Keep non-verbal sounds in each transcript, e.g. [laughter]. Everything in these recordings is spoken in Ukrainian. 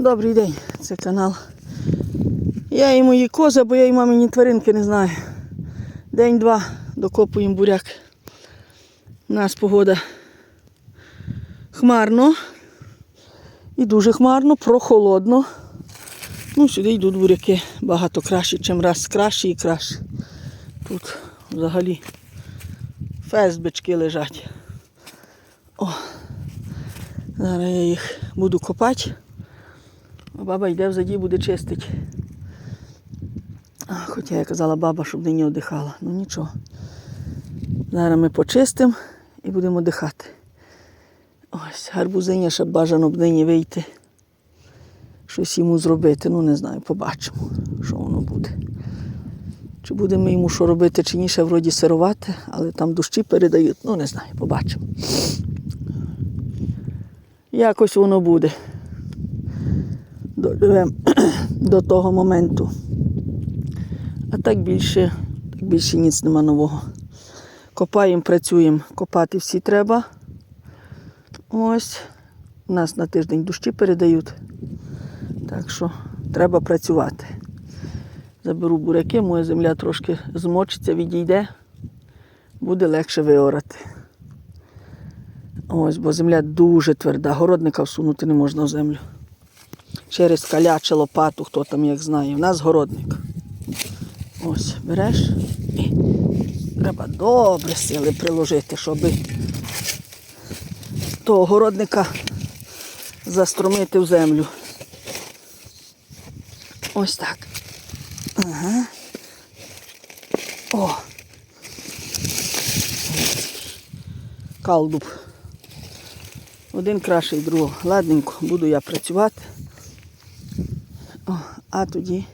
Добрий день, це канал. Я і мої кози, бо я і мамині тваринки не знаю. День-два докопуємо буряк. У нас погода хмарно. І дуже хмарно, прохолодно. Ну, сюди йдуть буряки багато краще, чим раз краще і краще. Тут взагалі фесбички лежать. О, зараз я їх буду копати. Баба йде взаді, буде чистити. Хоча я казала баба, щоб нині одихала. Ну нічого. Зараз ми почистимо і будемо дихати. Ось, гарбузиня ще бажано б нині вийти. Щось йому зробити. Ну не знаю, побачимо, що воно буде. Чи будемо йому що робити, чи ні, ще вроді сирувати, але там дощі передають. Ну не знаю, побачимо. Якось воно буде. Доживемо [clears throat] до того моменту. А так більше, так більше ніц нема нового. Копаємо, працюємо. Копати всі треба. Ось. У нас на тиждень дощі передають. Так що треба працювати. Заберу буряки, моя земля трошки змочиться, відійде, буде легше виорати. Ось, бо земля дуже тверда, городника всунути не можна в землю. Через каляче лопату, хто там як знає. У нас городник. Ось, береш і треба добре сили приложити, щоб того городника застромити в землю. Ось так. Ага. О. Калдуб. Один кращий другого. Ладненько, буду я працювати. А тоді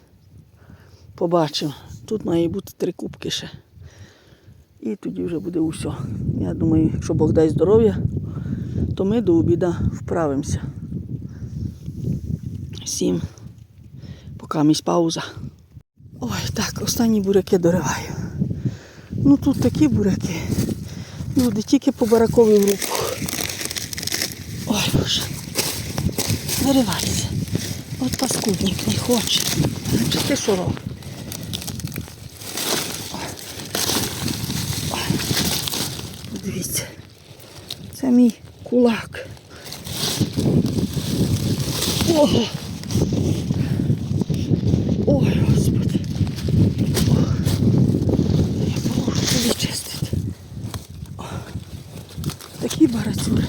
побачимо. Тут має бути три кубки ще. І тоді вже буде усе. Я думаю, якщо Бог дасть здоров'я, то ми до обіда вправимося. Всім. Поки місь пауза. Ой, так, останні буряки дориваю. Ну тут такі буряки. Люди тільки по бараковій групку. Ой, боже. Заривайся. От паскудник не хоче. Чи ти що робиш? Це мій кулак. Ого! Ой, господи. Я поможу собі чистити. О, Такі барацюри,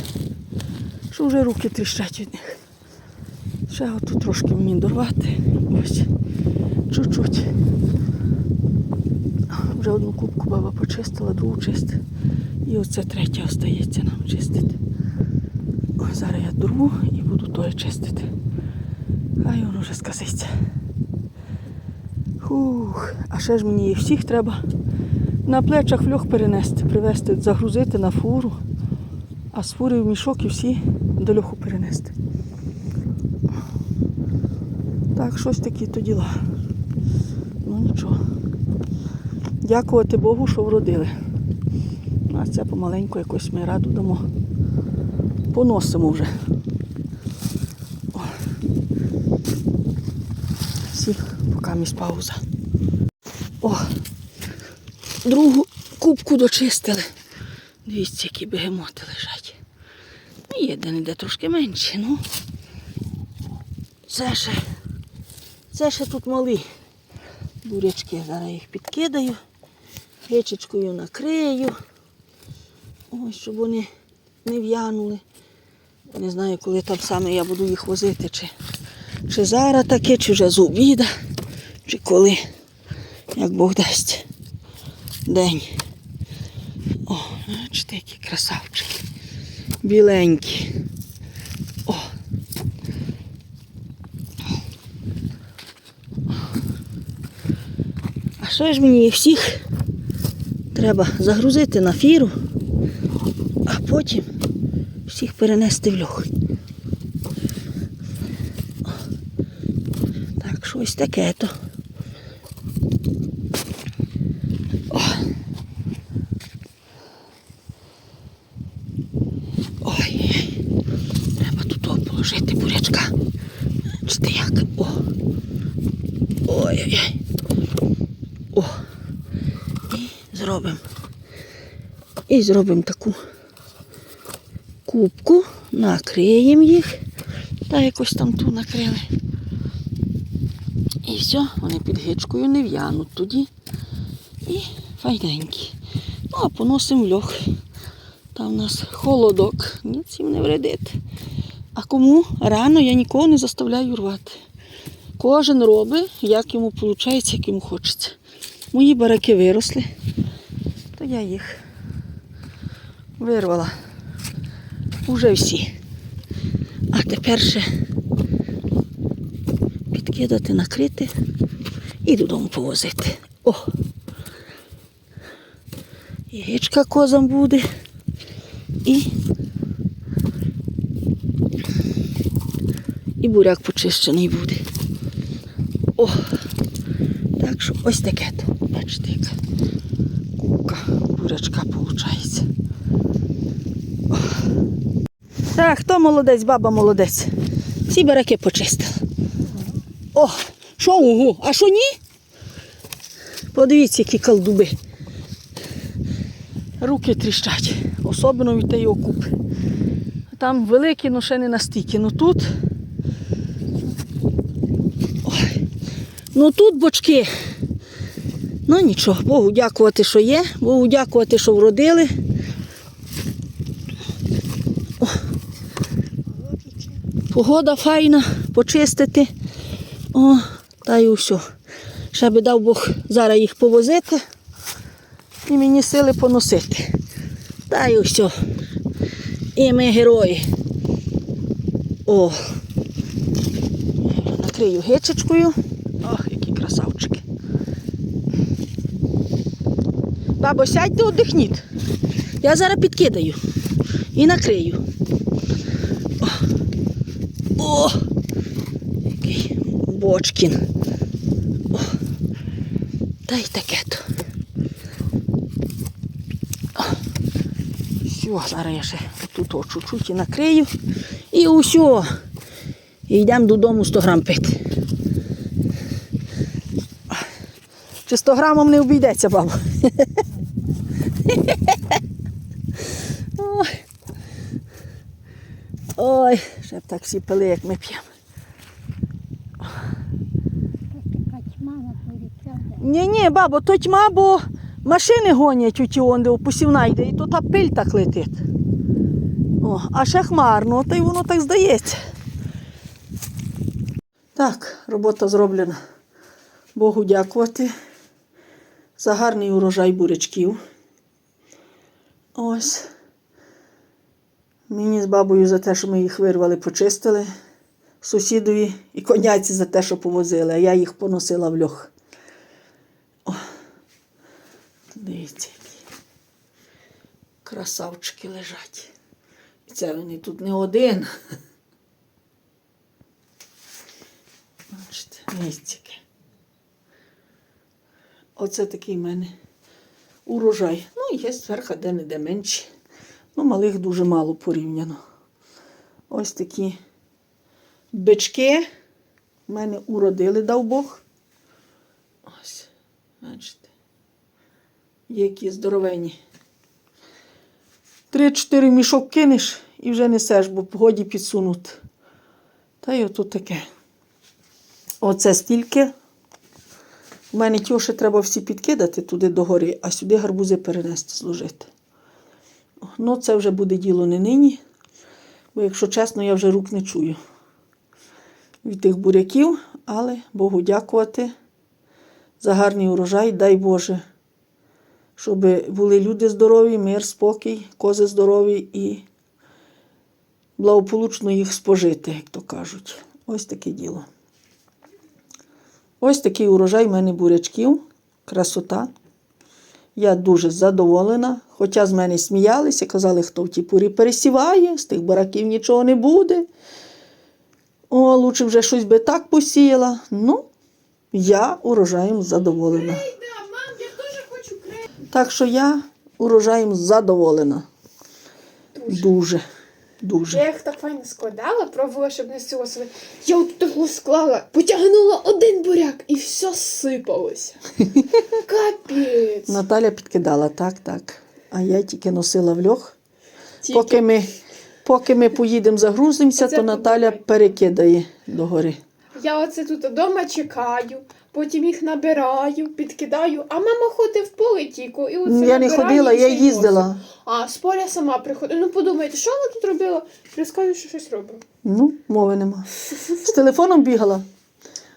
що вже руки тріщать від них. Ще отут трошки мені дорвати. Ось. Чуть-чуть. Вже одну кубку баба почистила, другу чистить. І оце третя остається нам чистити. Ось зараз я дорву і буду той чистити. Хай воно вже сказиться. Фух, а ще ж мені їх всіх треба на плечах в льох перенести, привезти, загрузити на фуру, а з фури в мішок і всі до льоху перенести. Так, щось такі то діла. Ну нічого. Дякувати Богу, що вродили. А це помаленьку якось ми раду дамо. Поносимо вже. О. Всі, поки місь пауза. О, другу кубку дочистили. Дивіться, які бегемоти лежать. Ну, є де-не-де трошки менші, ну. Це ще, це ще тут малі бурячки. Зараз їх підкидаю, гречечкою накрию. Ось, щоб вони не в'янули. Не знаю, коли там саме я буду їх возити, чи, чи зараз таке, чи вже з обіда, чи коли, як Бог дасть день. О, бачите, які красавчики. Біленькі. О. Що ж мені всіх треба загрузити на фіру, а потім всіх перенести в льох. Так, щось таке то. О. Ой, треба тут положити бурячка. Бачите як? О. Ой-ой-ой. О. І зробимо. І зробимо таку кубку, накриємо їх. Та якось там ту накрили. І все, вони під гичкою не в'януть тоді. І файненькі. Ну, а поносимо в льох. Там у нас холодок, ніц їм не вредить. А кому рано я нікого не заставляю рвати. Кожен робить, як йому виходить, як йому хочеться. Мої бараки виросли, я їх вирвала. Уже всі. А тепер ще підкидати, накрити і додому повозити. О! Яєчка козам буде. І, і буряк почищений буде. О! Так що ось таке то. Бачите, кубка бурячка виходить. Так, хто молодець, баба молодець. Всі бараки почистила. О, що угу, а що ні? Подивіться, які колдуби. Руки тріщать, особливо від тієї окупи. Там великі, ну ще не настільки. Ну тут. Ой. Ну тут бочки. Ну нічого, Богу дякувати, що є, Богу дякувати, що вродили. Погода файна, почистити. О, та й усе. Ще би дав Бог зараз їх повозити і мені сили поносити. Та й усе. І ми герої. О. Накрию гичечкою. Ох, які красавчики. Бабо, сядьте, оддихніть. Я зараз підкидаю і накрию. О! Який бочкін. О! Та й таке то. Все, зараз я ще тут чуть-чуть і накрию. І усе. І йдемо додому 100 грам пити. Чи 100 грамом не обійдеться, баба? [laughs] Ой. Ой, ще б так всі пили, як ми п'ємо. Ні, ні, бабо, то тьма, бо машини гонять у ті онде, у посівна йде, і то та пиль так летить. О, а ще хмарно, та й воно так здається. Так, робота зроблена. Богу дякувати за гарний урожай бурячків. Ось. Мені з бабою за те, що ми їх вирвали, почистили. Сусідові і коняці за те, що повозили, а я їх поносила в льох. О, дивіться, які красавчики лежать. І це вони тут не один. Бачите, дивіться. Оце такий в мене урожай. Ну, є зверху де-не-де менші. Ну, малих дуже мало порівняно. Ось такі бички в мене уродили, дав Бог. Ось, бачите. Які здоровені. Три-чотири мішок кинеш і вже несеш, бо годі підсунути. Та й ото таке. Оце стільки. У мене ті треба всі підкидати туди догори, а сюди гарбузи перенести, зложити. Ну, це вже буде діло не нині, бо, якщо чесно, я вже рук не чую від тих буряків, але Богу дякувати за гарний урожай, дай Боже, щоб були люди здорові, мир, спокій, кози здорові і благополучно їх спожити, як то кажуть. Ось таке діло. Ось такий урожай в мене бурячків, красота. Я дуже задоволена. Хоча з мене сміялися, казали, хто в ті пурі пересіває, з тих бараків нічого не буде. О, лучше вже щось би так посіяла. Ну, я урожаєм задоволена. Так що я урожаєм задоволена. Дуже. Дуже. Я їх так файно складала, пробувала, щоб не силося. Я от таку склала, потягнула один буряк і все сипалося. [laughs] Капець. Наталя підкидала, так, так. А я тільки носила в льох. Тільки. Поки ми, поки ми поїдемо загрузимося, Оце то Наталя подумай. перекидає догори. Я оце тут вдома чекаю, потім їх набираю, підкидаю, а мама ходить в поле тільки. І оце Я не ходила, я їздила. А з поля сама приходить. Ну подумайте, що вона тут робила? Розкажу, що щось робила. Ну, мови нема. З телефоном бігала.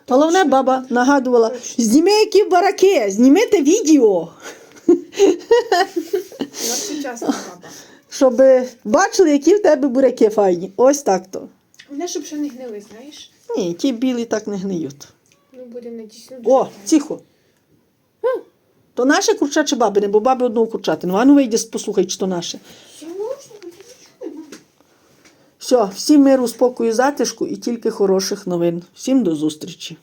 Головне, баба нагадувала: зніми які бараки, знімете відео, Вона сучасна баба. щоб бачили, які в тебе буряки файні. Ось так то. Вони щоб ще не гнили, знаєш? Ні, ті білі так не гниють. Ну будемо надіятися. О, тихо. То наше курча чи бабине, бо баби одного курчатину. А ну вийди, послухай, чи то наше. Все, всім миру, спокою, затишку і тільки хороших новин. Всім до зустрічі.